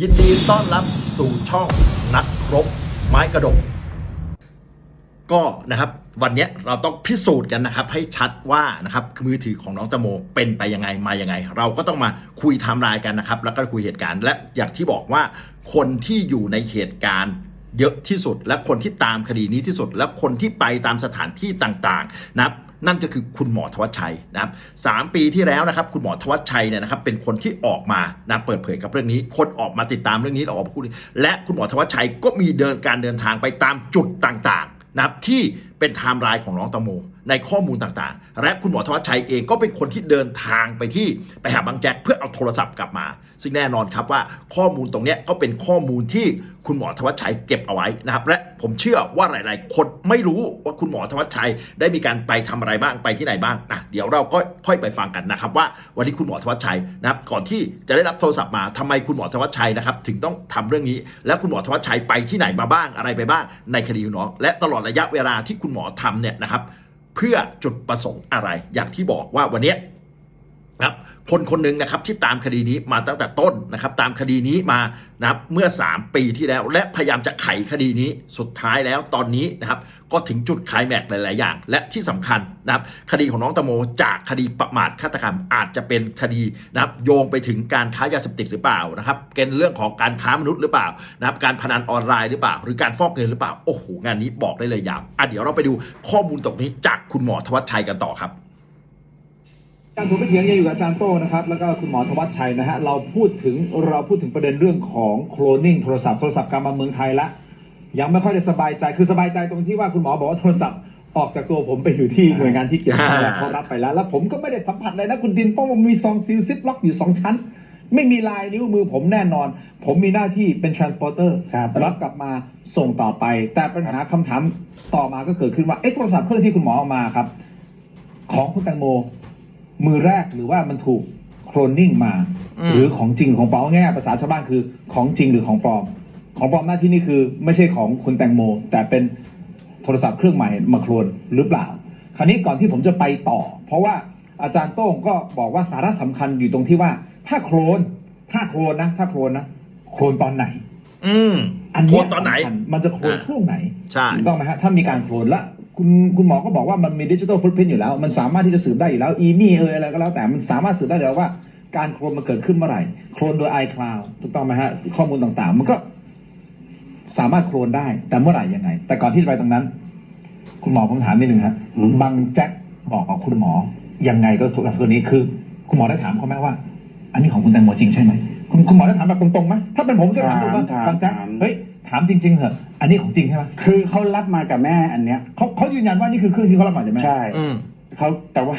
ยินดีต้อนรับสู่ช่องนักรบไม้กระดก ก็นะครับวันนี้เราต้องพิสูจน์กันนะครับ ให้ชัดว่านะครับมือถือของน้องตะโมเป็นไปยังไงมายังไง เราก็ต้องมาคุยไทม์ไลน์กันนะครับ แล้วก็คุยเหตุการณ์และอย่างที่บอกว่าคนที่อยู่ในเหตุการณ์เยอะที่สุด และคนที่ตามคดีนี้ที่สุด และคนที่ไปตามสถานที่ต่างๆ นะครับ นั่นก็คือคุณหมอธวัชชัยนะครับสามปีที่แล้วนะครับคุณหมอธวัชชัยเนี่ยนะครับเป็นคนที่ออกมานะเปิดเผยกับเรื่องนี้ คนออกมาติดตามเรื่องนี้ออกมาพูดและคุณหมอธวัชชัยก็มีเดินการเดินทางไปตามจุดต่างๆนะครับที่ เป็นไทม์ไลน์ของน้องตังโมในข้อมูลต่างๆ และคุณหมอธวัชชัยเองก็เป็นคนที่เดินทางไปที่ไปหาบางแจ็คเพื่อเอาโทรศัพท์กลับมา ซึ่งแน่นอนครับว่าข้อมูลตรงนี้ก็เป็นข้อมูลที่คุณหมอธวัชชัยเก็บเอาไว้นะครับและผมเชื่อว่าหลาย ๆ คนไม่รู้ว่าคุณหมอธวัชชัยได้มีการไปทำอะไรบ้างไปที่ไหนบ้างนะเดี๋ยวเราก็ค่อยไปฟังกันนะครับว่าวันนี้คุณหมอธวัชชัยนะครับก่อนที่จะได้รับโทรศัพท์มาทำไมคุณหมอธวัชชัยนะครับถึงต้องทำเรื่องนี้ และคุณหมอธวัชชัยไปที่ไหนมาบ้างอะไรไปบ้างในคดีน้องและตลอดระยะเวลาที่คุณหมอทำเนี่ยนะครับ เพื่อจุดประสงค์อะไร อย่างที่บอกว่าวันนี้ นะครับคนคนหนึ่งนะครับที่ตามคดีนี้มาตั้งแต่ต้นนะครับ ตามคดีนี้มานะครับเมื่อ 3 ปีที่แล้ว และพยายามจะไขคดีนี้สุดท้ายแล้วตอนนี้นะครับ ก็ถึงจุดคลายแม็กหลาย ๆ อย่าง และที่สำคัญนะครับ คดีของน้องตะโมจากคดีประมาทฆาตกรรมอาจจะเป็นคดีนะครับโยงไปถึงการค้ายาเสพติดหรือเปล่านะครับเป็นเรื่องของการค้ามนุษย์หรือเปล่านะครับการพนันออนไลน์หรือเปล่า หรือการฟอกเงินหรือเปล่าโอ้โหงานนี้บอกได้เลยยาวอะเดี๋ยวเราไปดูข้อมูลตรงนี้จากคุณหมอธวัชชัยกันต่อครับ การสวนไม่เถียงยังอยู่กับอาจารย์โต้นะครับ แล้วก็คุณหมอธวัชชัยนะฮะ เราพูดถึงเราพูดถึงประเด็นเรื่องของโคลนนิ่งโทรศัพท์โทรศัพท์กลับมาเมืองไทยละ ยังไม่ค่อยได้สบายใจคือสบายใจตรงที่ว่าคุณหมอบอกว่าโทรศัพท์ออกจากตัวผมไปอยู่ที่หน่วยงานที่เกี่ยวข้องแล้วเขารับไปแล้ว แล้วผมก็ไม่ได้สัมผัสเลยนะคุณดินเพราะว่ามันมีซองซีลซิปล็อกอยู่สองชั้น ไม่มีลายนิ้วมือผมแน่นอน ผมมีหน้าที่เป็น transporter ครับรับกลับมาส่งต่อไป แต่ปัญหาคำถามต่อมาก็เกิดขึ้นว่าเอ๊ะโทรศัพท์เครื่องที่คุณหมอเอามาครับ ของคุณแตงโม มือแรกหรือว่ามันถูกโคลนนิ่งมา อืม หรือของจริงของปลอมง่ายๆภาษาชาวบ้านคือของจริงหรือของปลอม ของปลอมหน้าที่นี่คือไม่ใช่ของคุณแตงโม แต่เป็นโทรศัพท์เครื่องใหม่มาโคลนหรือเปล่า คราวนี้ก่อนที่ผมจะไปต่อ เพราะว่าอาจารย์โต้งก็บอกว่าสาระสำคัญอยู่ตรงที่ว่า ถ้าโคลนถ้าโคลนนะ ถ้าโคลนนะโคลนตอนไหน อืมอันโคเนี้ยตอนไหน สำคัญมันจะโคลนอ่า ช่วงไหน ใช่ ถูกต้องไหมฮะถ้ามีการโคลนและ คุณคุณหมอก็บอกว่ามันมีดิจิทัลฟุตพิ้นอยู่แล้ว มันสามารถที่จะสืบได้อยู่แล้ว อีมี่เอออะไรก็แล้วแต่มันสามารถสืบได้อยู่แล้วว่าการโคลนมันเกิดขึ้นเมื่อไหร่ โคลนโดย iCloud ถูกต้องไหมฮะ ข้อมูลต่างๆ มันก็สามารถโคลนได้ แต่เมื่อไหร่ยังไง แต่ก่อนที่จะไปตรงนั้น คุณหมอผมถามนิดนึงครับอืมบางแจ็คบอกกับคุณหมอ ยังไงก็ถูกตัวนี้คือ คุณหมอได้ถามเขาไหมว่า อันนี้ของคุณแตงโมจริงใช่ไหม คุณคุณหมอได้ถามแบบตรงๆไหมถ้าเป็นผมจะถามตรงว่าถามบางแจ็คถามเฮ้ย ถามจริงๆเถอะอันนี้ของจริงใช่ไหมคือเขารับมากับแม่อันเนี้ยเขาเขายืนยันว่านี่คือเครื่องที่เขารับมาจากแม่ใช่อืมเขาแต่ว่า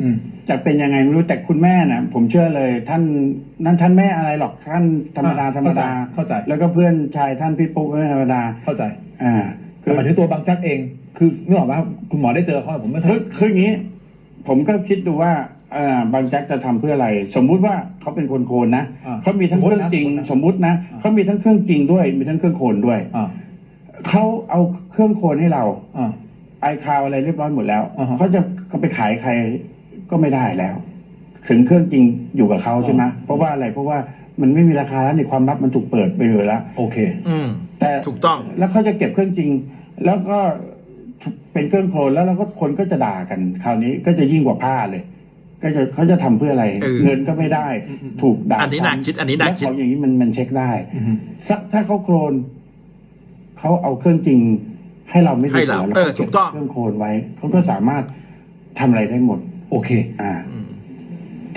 อืม จะเป็นยังไงไม่รู้แต่คุณแม่นะผมเชื่อเลย ท่านนั่นท่านแม่อะไรหรอกท่านธรรมดาอ่าธรรมดาเข้าใจเข้าใจ แล้วก็เพื่อนชายท่านพี่ปุ๊กไม่ธรรมดา เข้าใจอ่าแต่หมายถึงตัวบางแจ็คเอง คือนึกออกไหมคุณหมอได้เจอเขาผมไม่เคคือยคืออย่างนี้ ผมก็คิดดูว่า อ่าบางแจ็คจะทำเพื่ออะไร สมมุติว่าเขาเป็นคนโคนนะอ่าเขามีทั้งเครื่องจริงสมมุตินะสมมุตินะอ่า เขามีทั้งเครื่องจริงด้วย มีทั้งเครื่องโคนด้วยอ่าเขาเอาเครื่องโคนให้เราอ่า ไอคาวอะไรเรียบร้อยหมดแล้วอ่าฮะเขาจะเขาไปขายใครก็ไม่ได้แล้ว ถึงเครื่องจริงอยู่กับเขาใช่ไหมอ่า เพราะว่าอะไรเพราะว่ามันไม่มีราคาแล้วในความลับมันถูกเปิดไปเลยแล้ว โอเค อืม แต่ถูกต้อง แล้วเขาจะเก็บเครื่องจริง แล้วก็เป็นเครื่องโคลนแล้วเราก็คนก็จะด่ากัน คราวนี้ก็จะยิ่งกว่าผ้าเลย ก็จะเขาจะทำเพื่ออะไร เออเงินก็ไม่ได้อืมอืมถูกด่าอันนี้น่าคิดอันนี้น่าและคิดของอย่างนี้มันมันเช็คได้อืมสักถ้าเขาโคลนเขาเอาเครื่องจริง ให้เราไม่ให้เราแล้วเออขถูกต้อง เครื่องโคลนไว้เขาก็สามารถทำอะไรได้หมด โอเค อ่า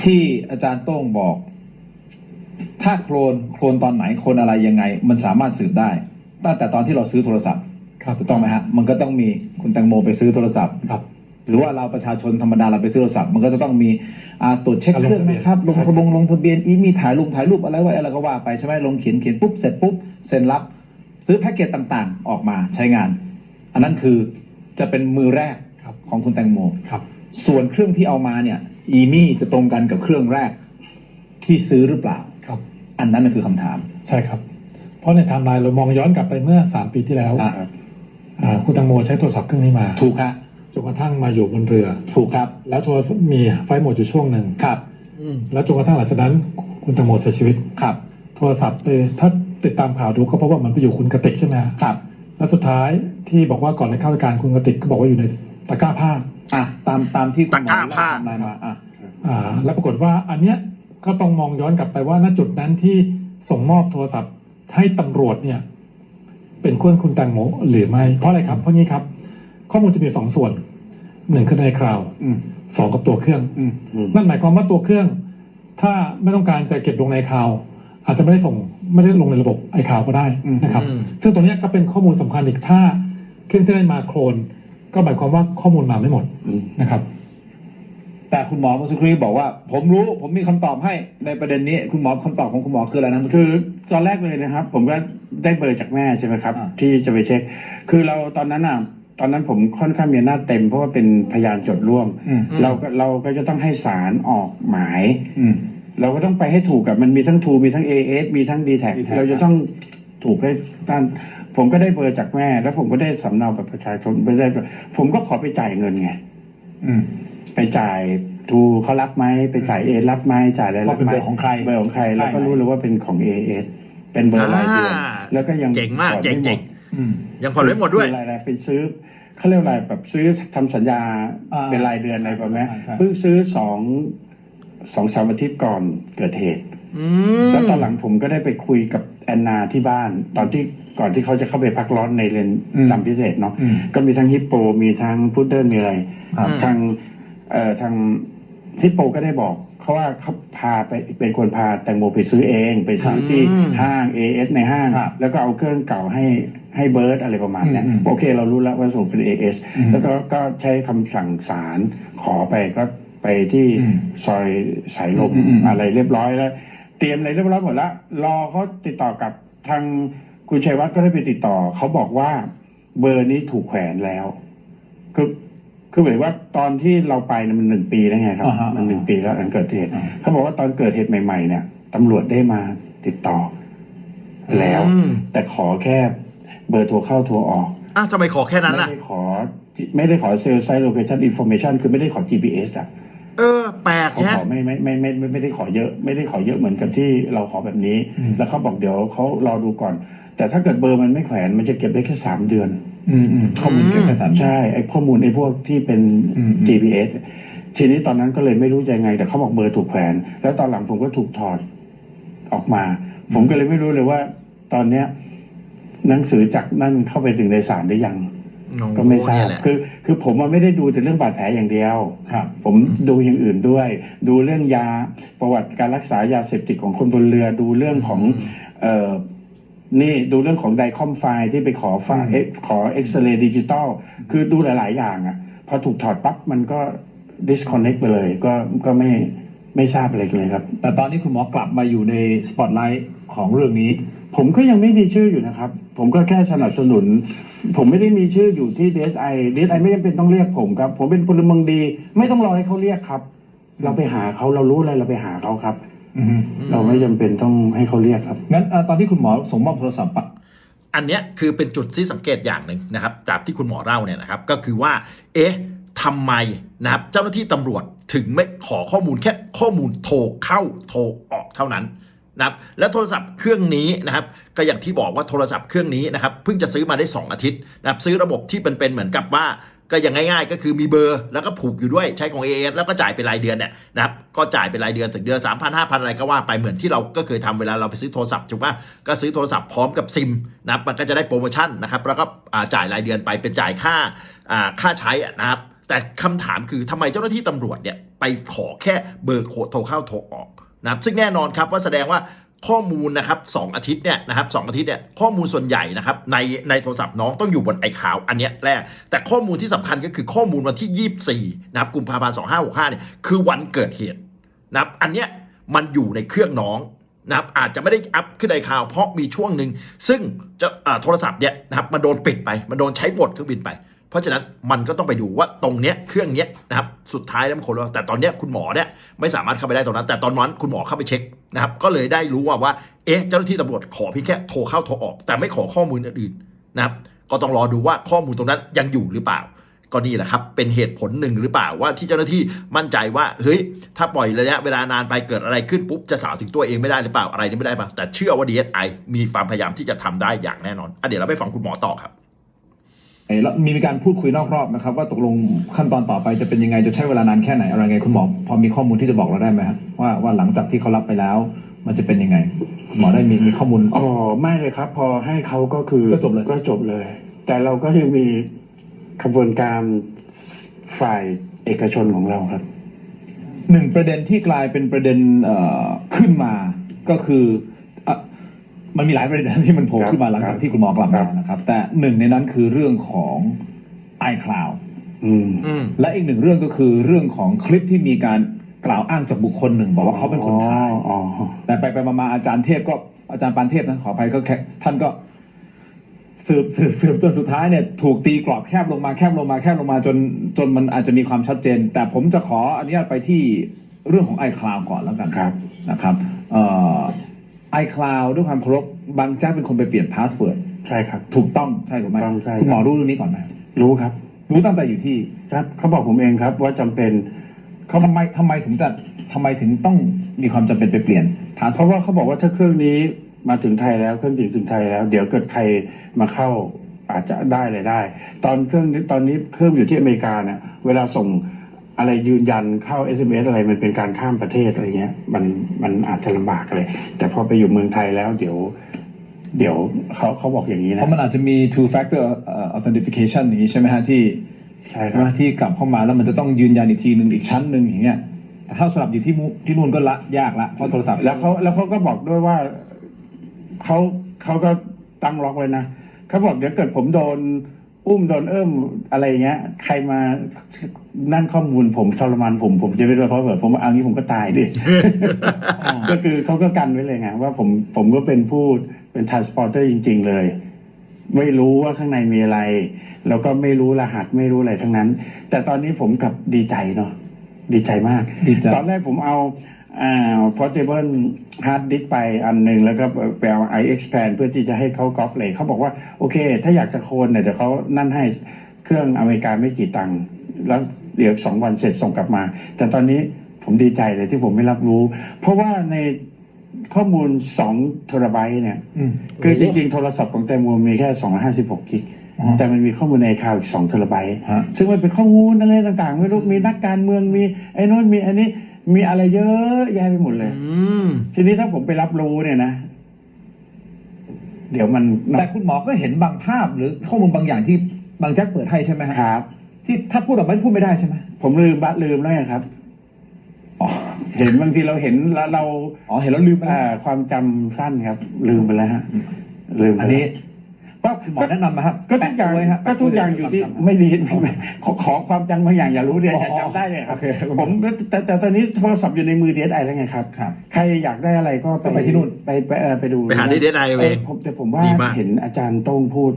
ที่อาจารย์โต้งบอก ถ้าโคลนโคลนตอนไหนโคลนอะไรยังไง มันสามารถสืบได้ ตั้งแต่ตอนที่เราซื้อโทรศัพท์ครับถูกต้องไหมฮะมันก็ต้องมีคุณแตงโมไปซื้อโทรศัพท์ครับ หรือว่าเราประชาชนธรรมดาเราไปซื้อโทรศัพท์มันก็จะต้องมีอ่าตรวจเช็คการลงเครื่องทะเบียนนะครับลงใช่ลงลงทะเบียนอีมีถ่ายลงถ่ายรูปอะไรไว้อะไรก็ว่าไปใช่ไหมลงเขียนเขียนปุ๊บเสร็จปุ๊บเซ็นรับ ซื้อแพ็กเกจต่างๆ ออกมาใช้งาน อันนั้นคือจะเป็นมือแรกครับของคุณแตงโมครับ ส่วนเครื่องที่เอามาเนี่ยอีมี่จะตรงกันกับเครื่องแรกที่ซื้อหรือเปล่าครับ อันนั้นน่ะคือคำถาม ใช่ครับ เพราะในไทม์ไลน์เรามองย้อนกลับไปเมื่อ3ปีที่แล้วอะอ่าคุณตังโมใช้โทรศัพท์เครื่องนี้มา ถูกครับ จนกระทั่งมาอยู่บนเรือ ถูกครับ แล้วโทรศัพท์มีไฟล์โหมดอยู่ช่วงหนึ่งครับอืมแล้วจนกระทั่งหลังจากนั้นคุณตังโมเสียชีวิตครับ โทรศัพท์ไปถ้าติดตามข่าวดูก็เพราะว่ามันไปอยู่คุณกติกใช่ไหมฮะครับ แล้วสุดท้ายที่บอกว่าก่อนในเข้ารายการคุณกติกก็บอกว่าอยู่ในตะกร้าผ้าอะตามตามที่คุณหมอตะกร้าผ้าไล่ไทำลายมาอะอ่า แล้วปรากฏว่าอันเนี้ยก็ต้องมองย้อนกลับไปว่าณจุดนั้นที่ส่งมอบโทรศัพท์ให้ตำรวจเนี่ย เป็นเพื่อนคุณแตงโมหรือไม่เพราะอะไรครับเพราะงี้ครับ ข้อมูลจะมีสองส่วนหนึ่งคือในคลาวด์อืมสองกับตัวเครื่องอืมนั่นหมายความว่าตัวเครื่อง ถ้าไม่ต้องการจะเก็บลงในคลาวด์อาจจะไม่ได้ส่งไม่ได้ลงในระบบไอคลาวก็ได้นะครับ อืม ซึ่งตรงเนี้ยก็เป็นข้อมูลสำคัญอีกถ้าเครื่องที่ได้มาโคลนก็หมายความว่าข้อมูลมาไม่หมดอืมนะครับ แต่คุณหมอเมื่อสักครู่บอกว่า ผมรู้ผมมีคำตอบให้ในประเด็นนี้คุณหมอคำตอบของคุณหมอคืออะไรนะ คือตอนแรกเลยนะครับ ผมก็ได้เบอร์จากแม่ใช่ไหมครับ อ่า ที่จะไปเช็ค คือเราตอนนั้นอะ ตอนนั้นผมค่อนข้างมีอำนาจเต็ม เพราะว่าเป็นพยานโจทย์ร่วม อืม เราก็เราก็จะต้องให้ศาลออกหมาย อืม เราก็ต้องไปให้ถูกกับมันมีทั้งทูมีทั้ง AS มีทั้ง d t แท d t เราจะต้องถูกให้ด้านผมก็ได้เบอร์จากแม่ แล้วผมก็ได้สำเนาบัตรประชาชนไปได้ผมก็ขอไปจ่ายเงินไง อืม ไปจ่ายทูเขารับไหมไปจ่ายเอรับไหมจ่ายอะไรว่ารับเป็นไหมเบอร์ของใครเบอร์ของใครแล้วก็ใช่ไหมรู้เลยว่าเป็นของ AS เป็นเบอร์รายเดือนอ่าแล้วก็ยังเก่งมากผ่อนเจ๋งไม่หเจ๋มงด อืมยังผ่อนไม่หมดด้วยคือรายๆไปซื้อเขาเรียกว่าอะไรแบบซื้อทำสัญญาอ่าเป็นรายเดือนอะไรประมาณนี้ใช่ใช่ เพิ่งซื้อสองสองสามอาทิตย์ก่อนเกิดเหตุ อืมแล้วตอนหลังผมก็ได้ไปคุยกับแอนนาที่บ้าน ตอนที่ก่อนที่เขาจะเข้าไปพักร้อนในเรือนจำพิเศษเนาะอืมก็มีทั้งฮิปโป มีทั้งพุดเดิ้ลมีอะไรครับ ทางเอ่อทางฮิปโปก็ได้บอกเขาว่าเขาพาไปเป็นคนพาแตงโมไปซื้อเอง ไปซื้อที่อืมห้าง AS ในห้าง ครับ แล้วก็เอาเครื่องเก่าให้ ให้เบิร์ดอะไรประมาณเนี้ยอืมอืมโอเค เรารู้แล้วว่าส่งเป็น AS อืมแล้วก็ก็ใช้คำสั่งศาลขอไปก็ไปที่อืมซอยสายลมอืมอืมอะไรเรียบร้อยแล้ว เตรียมอะไรเรียบร้อยหมดแล้วรอเขาติดต่อกับทางคุณชัยวัฒน์ก็ได้ไปติดต่อเขาบอกว่าเบอร์นี้ถูกแขวนแล้ว คือคือหมายว่าตอนที่เราไปเนี่ยมันหนึ่งปีแล้วไงครับอ่าฮะมันหนึ่งปีแล้วหลังเกิดเหตุอ่า เขาบอกว่าตอนเกิดเหตุใหม่ ๆ เนี่ยตำรวจได้มาติดต่อแล้ว อืม แต่ขอแค่ เบอร์โทรเข้าโทรออกอ้าวทำไมขอแค่นั้นไม่ล่ะ ได้ขอไม่ได้ขอเซลล์ไซต์โลเคชันอินโฟเมชันคือไม่ได้ขอ GPS อะเออ แปลกเขาแฮะ ขอไม่ไม่ไม่ไม่ไม่ไม่ได้ขอเยอะ ไม่ได้ขอเยอะเหมือนกับที่เราขอแบบนี้อืมแล้วเขาบอกเดี๋ยวเขารอดูก่อน แต่ถ้าเกิดเบอร์มันไม่แขวนมันจะเก็บได้แค่สามเดือน อืมอืมข้อมูลเก็บในสามใช่ไอ้ข้อมูลไอ้พวกที่เป็นอืมอืม GPS ทีนี้ตอนนั้นก็เลยไม่รู้จะยังไง แต่เขาบอกเบอร์ถูกแขวน แล้วตอนหลังผมก็ถูกถอดออกมา ผมก็เลยไม่รู้เลยว่า ตอนเนี้ย หนังสือจากนั่นเข้าไปถึงในศาลหรือยัง ก็ไม่ทราเนี่บยแหละคือ คือผมอะไม่ได้ดูแต่เรื่องบาดแผลอย่างเดียวครับ ผมดูอย่างอื่นด้วย ดูเรื่องยาประวัติการรักษายาเสพติดของคนบนเรือดูเรื่องของเอ่อนี่ดูเรื่องของไดคอมไฟล์ที่ไปขอไฟล์เอ๊ะขอเอ็กซเรย์ดิจิตอลคือดูหลาย ๆ อย่างอะ พอถูกถอดปั๊บมันก็ disconnect ไปเลย ก็ก็ไม่ไม่ทราบอะไรเลยครับ แต่ตอนนี้คุณหมอกลับมาอยู่ในสปอตไลท์ของเรื่องนี้ ผมก็ยังไม่มีชื่ออยู่นะครับ ผมก็แค่สนับสนุน ผมไม่ได้มีชื่ออยู่ที่ DSI DSI ไม่จำเป็นต้องเรียกผมครับ ผมเป็นพลเมืองดี ไม่ต้องรอให้เขาเรียกครับ เราไปหาเขาเรารู้อะไรเราไปหาเขาครับ อืมเราไม่จำเป็นต้องให้เขาเรียกครับ งั้นเอ่อตอนที่คุณหมอส่งมอบโทรศัพท์ปะ อันเนี้ยคือเป็นจุดที่สังเกตอย่างหนึ่งนะครับจากที่คุณหมอเล่าเนี่ยนะครับก็คือว่า เอ๊ะทำไมนะครับเจ้าหน้าที่ตำรวจถึงไม่ขอข้อมูลแค่ข้อมูลโทรเข้าโทรออกเท่านั้น นะครับและโทรศัพท์เครื่องนี้นะครับก็อย่างที่บอกว่าโทรศัพท์เครื่องนี้นะครับเพิ่งจะซื้อมาได้ 2 อาทิตย์นะครับซื้อระบบที่เป็นเป็นเหมือนกับว่าก็ยังง่ายๆ ก็คือมีเบอร์แล้วก็ผูกอยู่ด้วยใช้ของ AS แล้วก็จ่ายเป็นรายเดือนเนี่ยนะครับก็จ่ายเป็นรายเดือนถึงเดือน3 0 0 0 5,000 อะไรก็ว่าไปเหมือนที่เราก็เคยทำเวลาเราไปซื้อโทรศัพท์ถูกป่ะก็ซื้อโทรศัพท์พร้อมกับซิมนะครับมันก็จะได้โปรโมชั่นนะครับแล้วก็จ่ายรายเดือนไปเป็นจ่ายค่าค่าใช้นะครับแต่คำถามคือทำไมเจ้าหน้าที่ตำรวจเนี่ยไปขอแค่เบอร์โทรเข้าโทรออก นะครับซึ่งแน่นอนครับว่าแสดงว่าข้อมูลนะครับสองอาทิตย์เนี่ยนะครับสองอาทิตย์เนี่ยข้อมูลส่วนใหญ่นะครับในในโทรศัพท์น้องต้องอยู่บนไอคาวอันเนี้ยแรก แต่ข้อมูลที่สำคัญก็คือข้อมูลวันที่ 24นะครับกุมภาพันธ์2565เนี่ยคือวันเกิดเหตุนะครับอันเนี้ยมันอยู่ในเครื่องน้องนะครับอาจจะไม่ได้อัพขึ้นในคลาวเพราะมีช่วงหนึ่งซึ่งจะโทรศัพท์เนี่ยนะครับมันโดนปิดไปมันโดนใช้หมดเครื่องบินไป เพราะฉะนั้นมันก็ต้องไปดูว่าตรงเนี้ยเครื่องเนี้ยนะครับสุดท้ายแล้วมันคนละแต่ตอนเนี้ยคุณหมอเนี่ยไม่สามารถเข้าไปได้ตรงนั้น แต่ตอนนั้นคุณหมอเข้าไปเช็คนะครับก็เลยได้รู้ว่าว่าเอ๊ะเจ้าหน้าที่ตำรวจขอเพียงแค่โทรเข้าโทรออก แต่ไม่ขอข้อมูลอื่นๆนะครับก็ต้องรอดูว่าข้อมูลตรงนั้นยังอยู่หรือเปล่า ก็นี่แหละครับ เป็นเหตุผลหนึ่งหรือเปล่าว่าที่เจ้าหน้าที่มั่นใจว่าเฮ้ยถ้าปล่อยระยะเวลานานไปเกิดอะไรขึ้นปุ๊บจะสาวถึงตัวเองไม่ได้หรือเปล่าอะไรนี่ไม่ได้ปะแต่เชื่อว่า DSI มีความพยายามที่จะทำได้อย่างแน่นอนอะเดี๋ยวเราไปฟังคุณหมอต่อครับ เอ่อแล้วมีการพูดคุยนอกรอบนะครับ ว่าตกลงขั้นตอนต่อไปจะเป็นยังไงจะใช้เวลานานแค่ไหนอะไรไงคุณหมอพอมีข้อมูลที่จะบอกเราได้ไหมครับว่าว่าหลังจากที่เขารับไปแล้ว มันจะเป็นยังไงคุณหมอได้มีมีข้อมูล อ๋อไม่เลยครับ พอให้เขาก็คือก็จบเลย ก็จบเลย แต่เราก็ยังมีขบวนการฝ่ายเอกชนของเราครับ หนึ่งประเด็นที่กลายเป็นประเด็นเอ่อขึ้นมาก็คืออะ มันมีหลายประเด็นที่มันโผล่ครับขึ้นมาหลังครัจากบที่คุณหมอกลับครัมาบนะครับ แต่หนึ่งในนั้นคือเรื่องของ iCloud อืมอืมและอีกหนึ่งเรื่องก็คือเรื่องของคลิปที่มีการกล่าวอ้างจากบุคคลหนึ่ง บอกว่าเขาเป็นคนถ่ายอ๋อแต่ไปไปมาๆอาจารย์เทพก็อาจารย์ปานเทพนะขออภัยก็แค่ท่านก็สืบสืบสืบจนสุดท้ายเนี่ยถูกตีกรอบแคบลงมาแคบลงมาแคบลงมาจนจนมันอาจจะมีความชัดเจน แต่ผมจะขออนุญาตไปที่เรื่องของ iCloud ก่อนแล้วกันครับนะครับ เอ่อ iCloud ด้วยความเคารพบางแจ้าเป็นคนไปเปลี่ยนพาสเวิร์ดใช่ครับ ถูกต้องใช่หรือไม่ถูกต้องใช่คุณหมอครับรู้เรื่องนี้ก่อนไหมรู้ครับ รู้ตั้งแต่อยู่ที่ครับเขาบอกผมเองครับว่าจำเป็น เขาทำไมทำไมถึงจะทำไมถึงต้องมีความจำเป็นไปเปลี่ยนพาสเพราะว่าเขาบอกว่าถ้าเครื่องนี้มาถึงไทยแล้วเครื่องถึงถึงไทยแล้ว เดี๋ยวเกิดใครมาเข้าอาจจะได้เลยได้ ตอนเครื่องนี้ตอนนี้เครื่องอยู่ที่อเมริกาเนี่ยเวลาส่ง อะไรยืนยันเข้า SMS อะไรมันเป็นการข้ามประเทศอะไรเงี้ย มันมันอาจจะลำบากเลย แต่พอไปอยู่เมืองไทยแล้วเดี๋ยว เดี๋ยวเขาเขาบอกอย่างนี้เพนะ ราะมันอาจจะมี two factor เอ่อ authentication อย่างนี้ใช่ไหมฮะที่ใช่คใช่รัไหมบที่กลับเข้ามาแล้วมันจะต้องยืนยันอีกทีหนึ่งอีกชั้นหนึ่งอย่างเงี้ยแต่ถ้าสลับอยู่ที่มูที่นู่นก็ละยากละเพราะโทรศัพท์แล้วเขาแล้วเขาก็บอกด้วยว่าเขาเขาก็ตั้งล็อกไว้นะเขาบอกเดี๋ยวเกิดผมโดน อุ้มโดนเอิ่มอะไรเงี้ย ใครมานั่นข้อมูลผมทรมานผมผมจะไม่รู้เพราะแบบผมเอางี้ผมก็ตายดิ ก็คือเขาก็กันไว้เลยไงว่าผมผมก็เป็นผู้เป็น transporter จริง ๆ เลย ไม่รู้ว่าข้างในมีอะไร แล้วก็ไม่รู้รหัสไม่รู้อะไรทั้งนั้น แต่ตอนนี้ผมกลับดีใจเนาะดีใจมากดีใจตอนแรกผมเอา อ่า portable hard disk ไปอันหนึ่งแล้วก็ไปเอา iExpand เพื่อที่จะให้เขาก๊อปเลยเขาบอกว่า โอเค ถ้าอยากจะโคลนเนี่ยเดี๋ยวเขานั่นให้เครื่องอเมริกาไม่กี่ตังค์แล้วเดี๋ยวสองวันเสร็จส่งกลับมา แต่ตอนนี้ผมดีใจเลยที่ผมไม่รับรู้ เพราะว่าในข้อมูล2เทราไบต์เนี่ยอืมคือจริงๆ โทรศัพท์ของแตงโมมีแค่ 256กิกอ๋อแต่มันมีข้อมูลในคลาวด์อีก2เทราไบต์ฮะซึ่งมันเป็นข้อมูลอะไรต่างๆ ไม่รู้มีนักการเมืองมีไอ้โน้นมีอันนี้ มีอะไรเยอะแยะไปหมดเลย อืม ทีนี้ถ้าผมไปรับรู้เนี่ยนะ เดี๋ยวมันแต่คุณหมอก็เห็นบางภาพหรือข้อมูลบางอย่างที่บางแจ็คเปิดให้ใช่ไหมฮะครับ ที่ถ้าพูดออกมาพูดไม่ได้ใช่ไหมผมลืมบะลืมแล้วไงครับ อ๋อเห็นบางทีเราเห็นแล้วเราอ๋อเห็นแล้วลืมไปอ่าความจำสั้นครับ ลืมไปแล้วฮะลืมไปอันแล้ว นี้ว่าคุณหมอแนะนำมาครับก็ทุกอย่างแปะไว้ฮะก็ทุกอย่างอยู่ที่ไม่ดีขอขอความจำบางอย่างอย่ารู้เดี๋ยวอ๋อจะจำได้เลยครับโอเคผมแต่แต่ตอนนี้โทรศัพท์อยู่ในมือเดสไอแล้วไงครับครับใครอยากได้อะไรก็ก็ไปที่นู่นไปไปเออไปดูไปหาที่ DSI เอาเองผมแต่ผมว่าดีมากเห็นอาจารย์โต้งพูด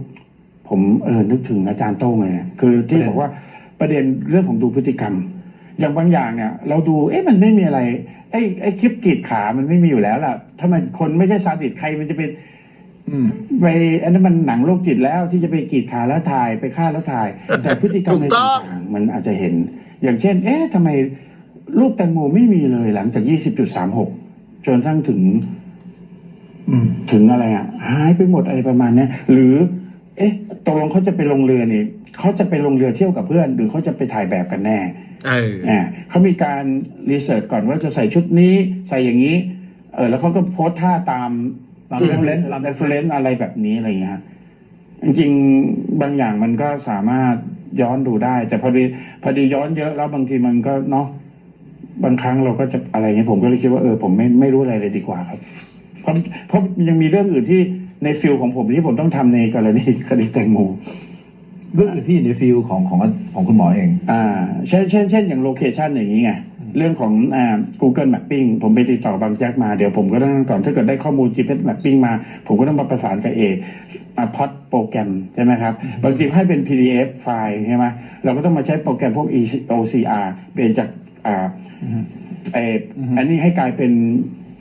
ผมเออนึกถึงอาจารย์โต้งเลยนะคือที่ประเด็นบอกว่าประเด็นเรื่องของดูพฤติกรรมอย่างบางอย่างเนี่ยเราดูเอ๊ะมันไม่มีอะไรไอ้ไอ้คลิปกรีดขามันไม่มีอยู่แล้วล่ะ ถ้ามันคนไม่ใช่ซาดิสใครมันจะเป็นอืม ไปอันนั้นมันหนังโรคจิตแล้วที่จะไปกรีดขาแล้วถ่ายไปฆ่าแล้วถ่าย แต่พฤติกรรมในถูกต้องต่างๆมันอาจจะเห็น อย่างเช่น เอ๊ะทำไมรูปแตงโมไม่มีเลยหลังจาก 20.36 จนกระทั่งถึงอืมถึงอะไรอะ หายไปหมดอะไรประมาณเนี้ยหรือ เอ๊ะตกลงเขาจะไปลงเรือนี่เขาจะไปลงเรือเที่ยวกับเพื่อน หรือเขาจะไปถ่ายแบบกันแน่เอออ่าเขามีการรีเสิร์ชก่อนว่าจะใส่ชุดนี้ใส่อย่างนี้ เออแล้วเขาก็โพสท่าตาม ตาม reference reference ตาม reference อะไรแบบนี้อะไรอย่างเงี้ยฮะจริงๆบางอย่างมันก็สามารถย้อนดูได้ แต่พอดีพอดีย้อนเยอะแล้วบางทีมันก็เนาะบางครั้งเราก็จะอะไรเงี้ยผมก็เลยคิดว่าเออผมไม่ไม่รู้อะไรเลยดีกว่าครับ เพราะเพราะยังมีเรื่องอื่นที่ในฟิลของผมที่ผมต้องทำในกรณีคดีแตงโมเรื่องอื่นที่อยู่ในฟิลของของของคุณหมอเอง อ่า เช่นเช่นเช่นอย่างโลเคชันอย่างนี้ไง เรื่องของอ่า Google Mapping ผมไปติดต่อบางแจ็คมาเดี๋ยวผมก็ต้องก่อนถ้าเกิดได้ข้อมูล GPS Mapping มา ผมก็ต้องมาประสานกับเอกอ่าพอดโปรแกรมใช่ไหมครับ บางทีให้เป็น PDF ไฟล์ใช่ไหมเราก็ต้องมาใช้โปรแกรมพวก EC- OCR เปลี่ยนจากอ่าเอออันนี้ให้กลายเป็น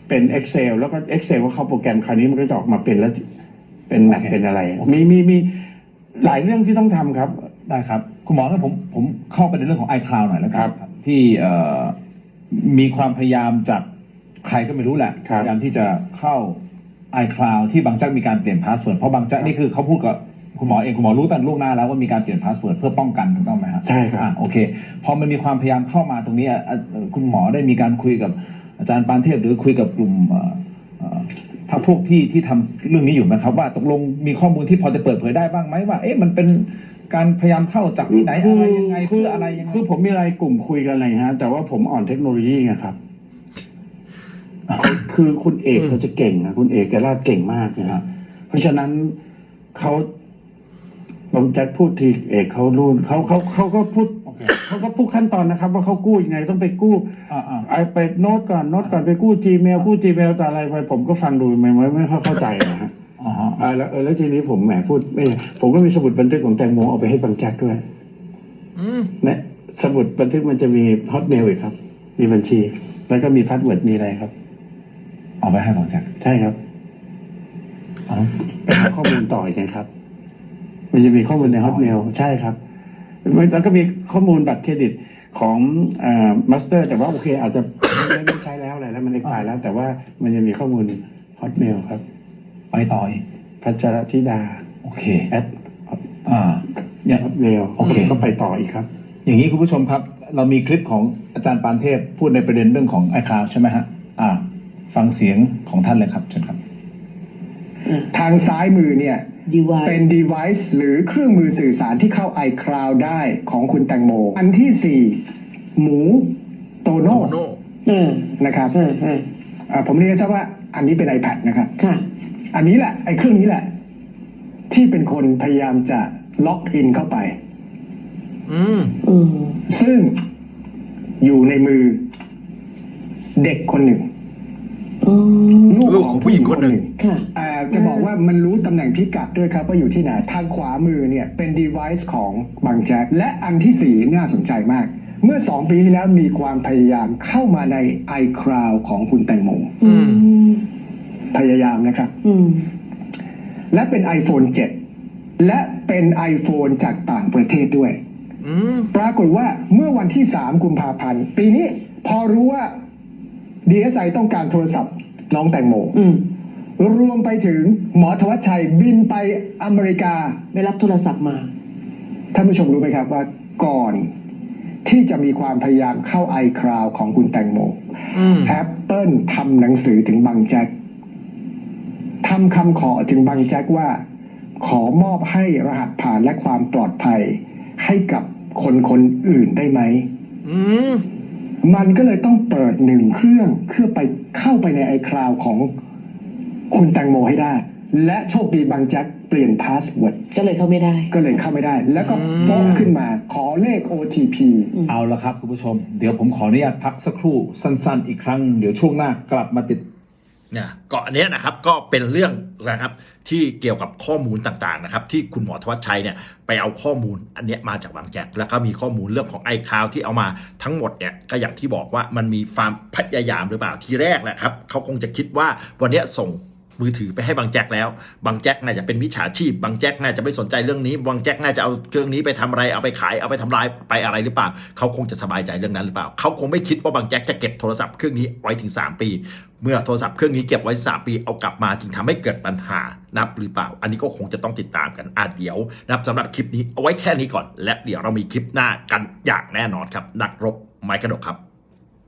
เป็น Excel แล้วก็ Excel ก็เข้าโปรแกรมคราวนี้มันก็จะออกมาเป็นแล้วเป็นแมปเป็นอะไร มีมีมีหลายเรื่องที่ต้องทำครับ ได้ครับ คุณหมอแล้วผมผมเข้าไปในเรื่องของ iCloud หน่อยแล้วกันครับ ที่เอ่อมีความพยายามจากใครก็ไม่รู้แหละครับพยายามที่จะเข้า iCloud ที่บางแจ๊กมีการเปลี่ยนพาสเวิร์ดเพราะบางแจ๊กนี่คือเขาพูดกับคุณหมอเองคุณหมอรู้ตั้งแต่ล่วงหน้าแล้วว่ามีการเปลี่ยนพาสเวิร์ดเพื่อป้องกันถูกต้องไหมครับใช่ครับอะโอเคพอมันมีความพยายามเข้ามาตรงนี้อะอะเอ่อคุณหมอได้มีการคุยกับอาจารย์ปานเทพหรือคุยกับกลุ่มเอ่อเอ่อพรรคพวกที่ที่ทำเรื่องนี้อยู่ไหมครับว่าตกลงมีข้อมูลที่พอจะเปิดเผยได้บ้างไหมว่า เอ๊ะมันเป็น การพยายามเข้าจากที่ไหนอะไรยังไงเพื่ออะไรยังไงคือผมมีรายกลุ่มคุยกันอะไรฮะ แต่ว่าผมอ่อนเทคโนโลยีไงครับ คือคุณเอกเขาจะเก่งนะคุณเอกแกลาดเก่งมากนะครัฮะบเพราะฉะนั้นเขาบางแจ็คพูดทีเอกเขารู้เขาเขาเขาก็พูดโอเคเขาก็พูดขั้นตอนนะครับ ว่าเขากู้ยังไงต้องไปกู้อ่าอ่าไอไปโน้ตก่อนโน้ตก่อนไปกู้ Gmail กู้ Gmail แต่อะไรไปผมก็ฟังดูไม่ไม่ไม่ค่อยเข้าใจนะฮะอ๋อฮะอ่าแล้วเออแล้วทีนี้ผมแหมพูดไม่ผมก็มีสมุดบันทึกของแตงโมเอาไปให้บางแจ็คด้วยอืมเนี่ยสมุดบันทึกมันจะมีฮอตเมลอีกครับ มีบัญชี แล้วก็มีพาสเวิร์ดมีอะไรครับ เอาไปให้บางแจ๊กใช่ครับอ๋อไปหาข้อมูลต่ออีกนะครับ มันจะมีข้อมูลในฮอตเมลใช่ครับแล้วก็มีข้อมูลบัตรเครดิตของอ่ามาสเตอร์ แต่ว่าโอเค อาจจะไม่ไม่ใช้แล้วอะไรแล้วมันเอ็กปายแล้ว แต่ว่ามันจะมีข้อมูลฮอตเมลครับ ไปต่ออีก พัชรธิดาโอเคแอดอ่าเนี่ยฮอตเมลโอเคก็ไปต่ออีกครับ อย่างนี้คุณผู้ชมครับ เรามีคลิปของอาจารย์ปานเทพพูดในประเด็นเรื่องของไอคาวใช่ไหมฮะอ่า ฟังเสียงของท่านเลยครับเชิญครับ ทางซ้ายมือเนี่ย device เป็น device หรือเครื่องมือสื่อสารที่เข้า iCloud ได้ของคุณแตงโม อันที่4หมูโตโนโน่โน่เออนะครับเออเอออ่าผมเรียนซะว่าอันนี้เป็น iPad นะครับค่ะ อันนี้แหละไอ้เครื่องนี้แหละ ที่เป็นคนพยายามจะล็อกอินเข้าไป อืมอืมซึ่งอยู่ในมือเด็กคนหนึ่งอ๋อลูกของผู้หญิงคนหนึ่ง ค่ะ อ่าจะบอกว่ามันรู้ตำแหน่งพิกัดด้วยครับว่าอยู่ที่ไหนทางขวามือเนี่ยเป็น device ของบังแจ็คและอันที่สี่น่าสนใจมาก เมื่อ 2 ปีที่แล้วมีความพยายามเข้ามาใน iCloud ของคุณแตงโม อืม พยายามนะครับ อืม และเป็น iPhone 7 และเป็น iPhone จากต่างประเทศด้วย อืม ปรากฏว่าเมื่อวันที่ 3 กุมภาพันธ์ ปีนี้พอรู้ว่า DSI ต้องการโทรศัพท์ น้องแตงโม อืม รวมไปถึงหมอธวัชชัยบินไปอเมริกา ไม่รับโทรศัพท์มา ท่านผู้ชมรู้ไหมครับว่าก่อนที่จะมีความพยายามเข้า iCloud ของคุณแตงโม อืม Apple ทำหนังสือถึงบังแจ็ค ทำคำขอถึงบังแจ็คว่า ขอมอบให้รหัสผ่านและความปลอดภัย ให้กับคนคนอื่นได้ไหมอืมมันก็เลยต้องเปิดหนึ่งเครื่องเพื่อไปเข้าไปใน iCloud ของคุณแตงโมให้ได้ และโชคดีบังแจ็คเปลี่ยนพาสเวิร์ดก็เลยเข้าไม่ได้ ก็เลยเข้าไม่ได้ แล้วก็โป๊ะขึ้นมาขอเลข OTP เอาละครับคุณผู้ชม เดี๋ยวผมขออนุญาตพักสักครู่สั้น ๆ อีกครั้ง เดี๋ยวช่วงหน้ากลับมาติด เนี่ยก็อันนี้นะครับก็เป็นเรื่องนะครับที่เกี่ยวกับข้อมูลต่างๆนะครับที่คุณหมอธวัชชัยเนี่ยไปเอาข้อมูลอันนี้มาจากบางแจกแล้วก็มีข้อมูลเรื่องของไอคาวที่เอามาทั้งหมดเนี่ยก็อย่างที่บอกว่ามันมีความพยายามหรือเปล่าทีแรกแหละครับเขาคงจะคิดว่าวันนี้ส่งมือถือไปให้บางแจ็คแล้ว บางแจ็คน่าจะเป็นมิจฉาชีพ บางแจ็คน่าจะไม่สนใจเรื่องนี้ บางแจ็คน่าจะเอาเครื่องนี้ไปทำอะไร เอาไปขาย เอาไปทำลาย ไปอะไรหรือเปล่า เขาคงจะสบายใจเรื่องนั้นหรือเปล่า เขาคงไม่คิดว่าบางแจ็คจะเก็บโทรศัพท์เครื่องนี้ไว้ถึง 3 ปี เมื่อโทรศัพท์เครื่องนี้เก็บไว้ 3 ปีเอากลับมาจึงทำให้เกิดปัญหานับหรือเปล่า อันนี้ก็คงจะต้องติดตามกันอะเดี๋ยวนะครับสำหรับคลิปนี้เอาไว้แค่นี้ก่อน และเดี๋ยวเรามีคลิปหน้ากันอย่างแน่นอนครับนักรบไม้กระดกครับ